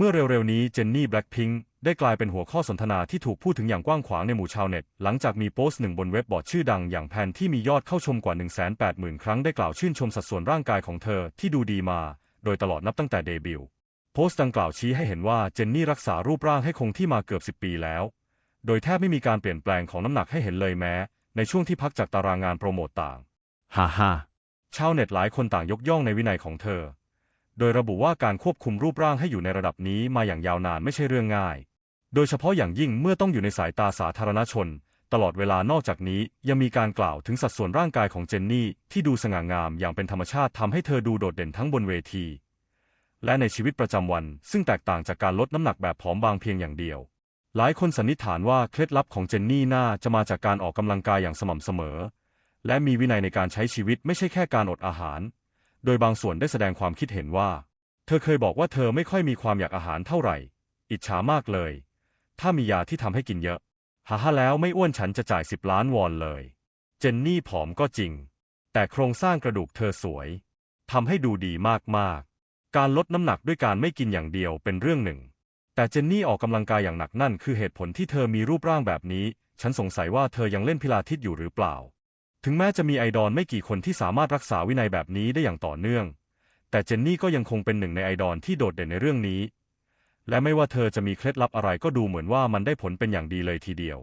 เมื่อเร็วๆนี้เจนนี่แบล็ k พิงได้กลายเป็นหัวข้อสนทนาที่ถูกพูดถึงอย่างกว้างขวางในหมู่ชาวเน็ต หลังจากมีโพสต์หนึ่งบนเว็บบอร์ดชื่อดังอย่างแพนที่มียอดเข้าชมกว่า 180,000 ครั้งได้กล่าวชื่นชมสัดส่วนร่างกายของเธอที่ดูดีมา โดยตลอดนับตั้งแต่เดบิวต์โพสต์ดังกล่าวชี้ให้เห็นว่าเจนนี่รักษารูปร่างให้คงที่มาเกือบ 10 ปีแล้ว โดยแทบไม่มีการเปลี่ยนแปลงของน้ำหนักให้เห็นเลยแม้ ในช่วงที่พักจากตารางงานโปรโมตต่างฮ่าฮ่าชาวเน็ตหลายคนต่างยกย่องในวินัยของเธอ โดยระบุว่าการควบคุมรูปร่างให้อยู่ในระดับนี้มาอย่างยาวนานไม่ใช่เรื่องง่าย โดยเฉพาะอย่างยิ่งเมื่อต้องอยู่ในสายตาสาธารณชน ตลอดเวลานอกจากนี้ยังมีการกล่าวถึงสัดส่วนร่างกายของเจนนี่ที่ดูสง่างามอย่างเป็นธรรมชาติทำให้เธอดูโดดเด่นทั้งบนเวที และในชีวิตประจำวัน ซึ่งแตกต่างจากการลดน้ำหนักแบบผอมบางเพียงอย่างเดียว หลายคนสันนิษฐานว่าเคล็ดลับของเจนนี่น่าจะมาจากการออกกำลังกายอย่างสม่ำเสมอ และมีวินัยในการใช้ชีวิตไม่ใช่แค่การอดอาหาร โดยบางส่วนได้แสดงความคิดเห็นว่า เธอเคยบอกว่าเธอไม่ค่อยมีความอยากอาหารเท่าไหร่ อิจฉามากเลย ถ้ามียาที่ทำให้กินเยอะ หาฮาแล้วไม่อ้วนฉันจะจ่ายสิบล้านวอนเลย เจนนี่ผอมก็จริง แต่โครงสร้างกระดูกเธอสวยทำให้ดูดีมากๆ การลดน้ำหนักด้วยการไม่กินอย่างเดียวเป็นเรื่องหนึ่ง แต่เจนนี่ออกกำลังกายอย่างหนักนั่นคือเหตุผลที่เธอมีรูปร่างแบบนี้ ฉันสงสัยว่าเธอยังเล่นพิลาทิสอยู่หรือเปล่า ถึงแม้จะมีไอดอลไม่กี่คนที่สามารถรักษาวินัยแบบนี้ได้อย่างต่อเนื่อง แต่เจนนี่ก็ยังคงเป็นหนึ่งในไอดอลที่โดดเด่นในเรื่องนี้ และไม่ว่าเธอจะมีเคล็ดลับอะไรก็ดูเหมือนว่ามันได้ผลเป็นอย่างดีเลยทีเดียว